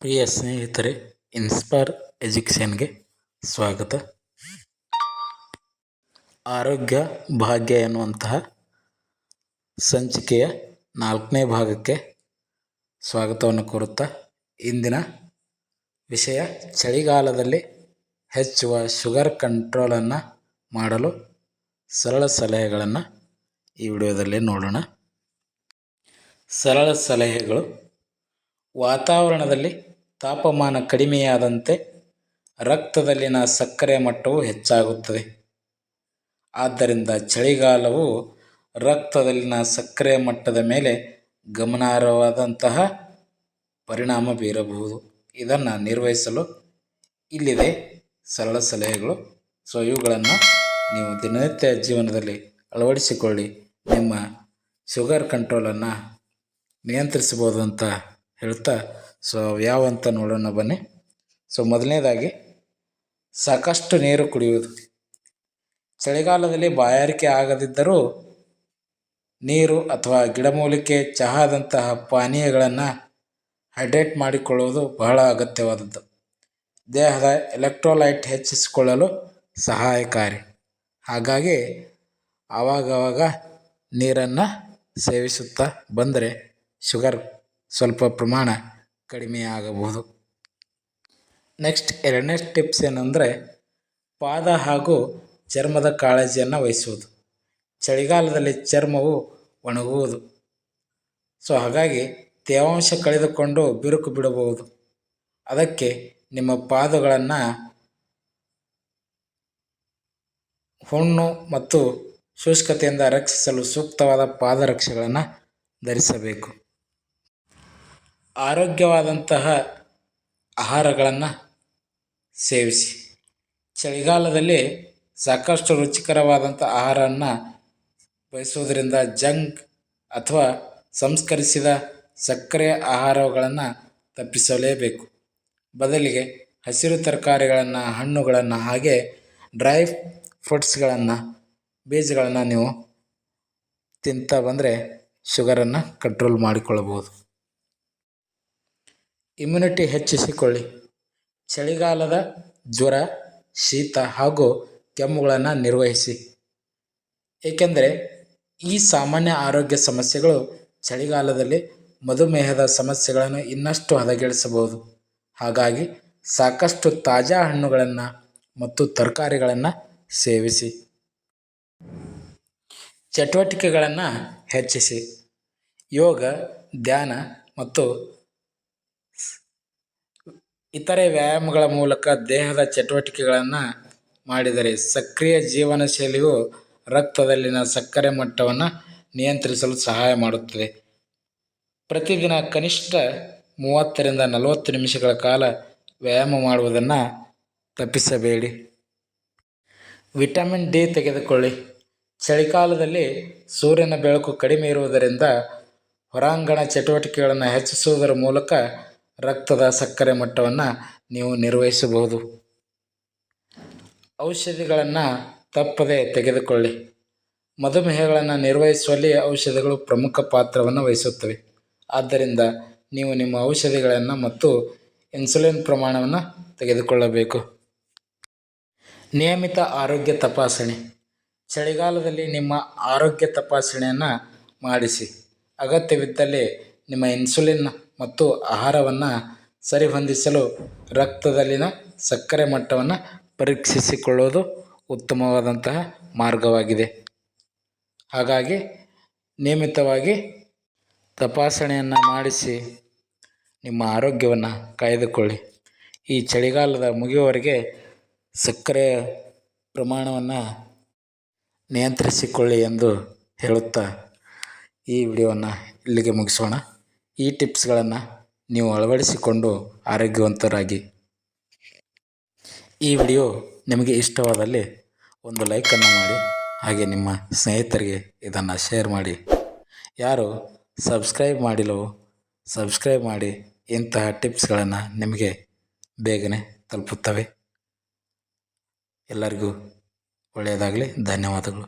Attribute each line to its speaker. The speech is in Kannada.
Speaker 1: ಪ್ರಿಯ ಸ್ನೇಹಿತರೆ ಇನ್ಸ್ಪೈರ್ ಎಜುಕೇಷನ್ಗೆ ಸ್ವಾಗತ. ಆರೋಗ್ಯ, ಭಾಗ್ಯ ಎನ್ನುವಂತಹ ಸಂಚಿಕೆಯ ನಾಲ್ಕನೇ ಭಾಗಕ್ಕೆ ಸ್ವಾಗತವನ್ನು ಕೋರುತ್ತಾ, ಇಂದಿನ ವಿಷಯ, ಚಳಿಗಾಲದಲ್ಲಿ ಹೆಚ್ಚುವ ಶುಗರ್ ಕಂಟ್ರೋಲನ್ನು ಮಾಡಲು ಸರಳ ಸಲಹೆಗಳನ್ನು ಈ ವಿಡಿಯೋದಲ್ಲಿ ನೋಡೋಣ. ಸರಳ ಸಲಹೆಗಳು ವಾತಾವರಣದಲ್ಲಿ ತಾಪಮಾನ ಕಡಿಮೆಯಾದಂತೆ ರಕ್ತದಲ್ಲಿನ ಸಕ್ಕರೆ ಮಟ್ಟವು ಹೆಚ್ಚಾಗುತ್ತದೆ. ಆದ್ದರಿಂದ ಚಳಿಗಾಲವು ರಕ್ತದಲ್ಲಿನ ಸಕ್ಕರೆ ಮಟ್ಟದ ಮೇಲೆ ಗಮನಾರ್ಹವಾದಂತಹ ಪರಿಣಾಮ ಬೀರಬಹುದು. ಇದನ್ನು ನಿರ್ವಹಿಸಲು ಇಲ್ಲಿದೆ ಸರಳ ಸಲಹೆಗಳು. ಸೊ ಇವುಗಳನ್ನು ನೀವು ದಿನನಿತ್ಯ ಜೀವನದಲ್ಲಿ ಅಳವಡಿಸಿಕೊಳ್ಳಿ. ನಿಮ್ಮ ಶುಗರ್ ಕಂಟ್ರೋಲನ್ನು ನಿಯಂತ್ರಿಸಬಹುದು ಅಂತ ಹೇಳ್ತಾ ಸೊ ಯಾವ ಅಂತ ನೋಡೋಣ ಬನ್ನಿ. ಸೊ ಮೊದಲನೇದಾಗಿ, ಸಾಕಷ್ಟು ನೀರು ಕುಡಿಯುವುದು. ಚಳಿಗಾಲದಲ್ಲಿ ಬಾಯಾರಿಕೆ ಆಗದಿದ್ದರೂ ನೀರು ಅಥವಾ ಗಿಡಮೂಲಿಕೆ, ಚಹಾದಂತಹ ಪಾನೀಯಗಳನ್ನು ಹೈಡ್ರೇಟ್ ಮಾಡಿಕೊಳ್ಳುವುದು ಬಹಳ ಅಗತ್ಯವಾದದ್ದು. ದೇಹದ ಎಲೆಕ್ಟ್ರೋಲೈಟ್ ಹೆಚ್ಚಿಸಿಕೊಳ್ಳಲು ಸಹಾಯಕಾರಿ. ಹಾಗಾಗಿ, ಆವಾಗವಾಗ ನೀರನ್ನು ಸೇವಿಸುತ್ತಾ ಬಂದರೆ ಶುಗರ್ ಸ್ವಲ್ಪ ಪ್ರಮಾಣ ಕಡಿಮೆ ಆಗಬಹುದು. ನೆಕ್ಸ್ಟ್ ಎರಡನೇ ಟಿಪ್ಸ್ ಏನಂದರೆ ಪಾದ ಹಾಗೂ ಚರ್ಮದ ಕಾಳಜಿಯನ್ನು ವಹಿಸುವುದು. ಚಳಿಗಾಲದಲ್ಲಿ ಚರ್ಮವು ಒಣಗುವುದು. ಸೊ ಹಾಗಾಗಿ ತೇವಾಂಶ ಕಳೆದುಕೊಂಡು ಬಿರುಕು ಬಿಡಬಹುದು. ಅದಕ್ಕೆ ನಿಮ್ಮ ಪಾದಗಳನ್ನು ಹುಣ್ಣು ಮತ್ತು ಶುಷ್ಕತೆಯಿಂದ ರಕ್ಷಿಸಲು ಸೂಕ್ತವಾದ ಪಾದರಕ್ಷೆಗಳನ್ನು ಧರಿಸಬೇಕು. ಆರೋಗ್ಯವಾದಂತಹ ಆಹಾರಗಳನ್ನು ಸೇವಿಸಿ. ಚಳಿಗಾಲದಲ್ಲಿ ಸಾಕಷ್ಟು ರುಚಿಕರವಾದಂಥ ಆಹಾರವನ್ನು ಬಯಸುವುದರಿಂದ ಜಂಕ್ ಅಥವಾ ಸಂಸ್ಕರಿಸಿದ ಸಕ್ಕರೆ ಆಹಾರಗಳನ್ನು ತಪ್ಪಿಸಲೇಬೇಕು. ಬದಲಿಗೆ ಹಸಿರು ತರಕಾರಿಗಳನ್ನು, ಹಣ್ಣುಗಳನ್ನು ಹಾಗೆ ಡ್ರೈ ಫ್ರೂಟ್ಸ್ಗಳನ್ನು, ಬೀಜಗಳನ್ನು ನೀವು ತಿಂತಾ ಬಂದರೆ ಶುಗರನ್ನು ಕಂಟ್ರೋಲ್ ಮಾಡಿಕೊಳ್ಳಬಹುದು. ಇಮ್ಯುನಿಟಿ ಹೆಚ್ಚಿಸಿಕೊಳ್ಳಿ. ಚಳಿಗಾಲದ ಜ್ವರ, ಶೀತ ಹಾಗೂ ಕೆಮ್ಮುಗಳನ್ನು ನಿರ್ವಹಿಸಿ. ಏಕೆಂದರೆ ಈ ಸಾಮಾನ್ಯ ಆರೋಗ್ಯ ಸಮಸ್ಯೆಗಳು ಚಳಿಗಾಲದಲ್ಲಿ ಮಧುಮೇಹದ ಸಮಸ್ಯೆಗಳನ್ನು ಇನ್ನಷ್ಟು ಹದಗೆಡಿಸಬಹುದು. ಹಾಗಾಗಿ ಸಾಕಷ್ಟು ತಾಜಾ ಹಣ್ಣುಗಳನ್ನು ಮತ್ತು ತರಕಾರಿಗಳನ್ನು ಸೇವಿಸಿ. ಚಟುವಟಿಕೆಗಳನ್ನು ಹೆಚ್ಚಿಸಿ. ಯೋಗ, ಧ್ಯಾನ ಮತ್ತು ಇತರೆ ವ್ಯಾಯಾಮಗಳ ಮೂಲಕ ದೇಹದ ಚಟುವಟಿಕೆಗಳನ್ನು ಮಾಡಿದರೆ ಸಕ್ರಿಯ ಜೀವನ ಶೈಲಿಯು ರಕ್ತದಲ್ಲಿನ ಸಕ್ಕರೆ ಮಟ್ಟವನ್ನು ನಿಯಂತ್ರಿಸಲು ಸಹಾಯ ಮಾಡುತ್ತದೆ. ಪ್ರತಿದಿನ ಕನಿಷ್ಠ ಮೂವತ್ತರಿಂದ ನಲವತ್ತು ನಿಮಿಷಗಳ ಕಾಲ ವ್ಯಾಯಾಮ ಮಾಡುವುದನ್ನು ತಪ್ಪಿಸಬೇಡಿ. ವಿಟಮಿನ್ ಡಿ ತೆಗೆದುಕೊಳ್ಳಿ. ಚಳಿಗಾಲದಲ್ಲಿ ಸೂರ್ಯನ ಬೆಳಕು ಕಡಿಮೆ ಇರುವುದರಿಂದ ಹೊರಾಂಗಣ ಚಟುವಟಿಕೆಗಳನ್ನು ಹೆಚ್ಚಿಸುವುದರ ಮೂಲಕ ರಕ್ತದ ಸಕ್ಕರೆ ಮಟ್ಟವನ್ನು ನೀವು ನಿರ್ವಹಿಸಬಹುದು. ಔಷಧಿಗಳನ್ನು ತಪ್ಪದೆ ತೆಗೆದುಕೊಳ್ಳಿ. ಮಧುಮೇಹಗಳನ್ನು ನಿರ್ವಹಿಸುವಲ್ಲಿ ಔಷಧಿಗಳು ಪ್ರಮುಖ ಪಾತ್ರವನ್ನು ವಹಿಸುತ್ತವೆ. ಆದ್ದರಿಂದ ನೀವು ನಿಮ್ಮ ಔಷಧಿಗಳನ್ನು ಮತ್ತು ಇನ್ಸುಲಿನ್ ಪ್ರಮಾಣವನ್ನು ತೆಗೆದುಕೊಳ್ಳಬೇಕು. ನಿಯಮಿತ ಆರೋಗ್ಯ ತಪಾಸಣೆ. ಚಳಿಗಾಲದಲ್ಲಿ ನಿಮ್ಮ ಆರೋಗ್ಯ ತಪಾಸಣೆಯನ್ನು ಮಾಡಿಸಿ. ಅಗತ್ಯವಿದ್ದಲ್ಲಿ ನಿಮ್ಮ ಇನ್ಸುಲಿನ್ ಮತ್ತು ಆಹಾರವನ್ನು ಸರಿಹೊಂದಿಸಲು ರಕ್ತದಲ್ಲಿನ ಸಕ್ಕರೆ ಮಟ್ಟವನ್ನು ಪರೀಕ್ಷಿಸಿಕೊಳ್ಳುವುದು ಉತ್ತಮವಾದಂತಹ ಮಾರ್ಗವಾಗಿದೆ. ಹಾಗಾಗಿ ನಿಯಮಿತವಾಗಿ ತಪಾಸಣೆಯನ್ನು ಮಾಡಿಸಿ ನಿಮ್ಮ ಆರೋಗ್ಯವನ್ನು ಕಾಯ್ದುಕೊಳ್ಳಿ. ಈ ಚಳಿಗಾಲದ ಮುಗಿಯುವವರೆಗೆ ಸಕ್ಕರೆ ಪ್ರಮಾಣವನ್ನು ನಿಯಂತ್ರಿಸಿಕೊಳ್ಳಿ ಎಂದು ಹೇಳುತ್ತಾ ಈ ವಿಡಿಯೋವನ್ನು ಇಲ್ಲಿಗೆ ಮುಗಿಸೋಣ. ಈ ಟಿಪ್ಸ್ಗಳನ್ನು ನೀವು ಅಳವಡಿಸಿಕೊಂಡು ಆರೋಗ್ಯವಂತರಾಗಿ. ಈ ವಿಡಿಯೋ ನಿಮಗೆ ಇಷ್ಟವಾದಲ್ಲಿ ಒಂದು ಲೈಕನ್ನು ಮಾಡಿ, ಹಾಗೆ ನಿಮ್ಮ ಸ್ನೇಹಿತರಿಗೆ ಇದನ್ನು ಶೇರ್ ಮಾಡಿ. ಯಾರು ಸಬ್ಸ್ಕ್ರೈಬ್ ಮಾಡಿಲ್ಲವೋ, ಸಬ್ಸ್ಕ್ರೈಬ್ ಮಾಡಿ ಇಂತಹ ಟಿಪ್ಸ್ಗಳನ್ನು ನಿಮಗೆ ಬೇಗನೆ ತಲುಪುತ್ತವೆ. ಎಲ್ಲರಿಗೂ ಒಳ್ಳೆಯದಾಗಲಿ, ಧನ್ಯವಾದಗಳು.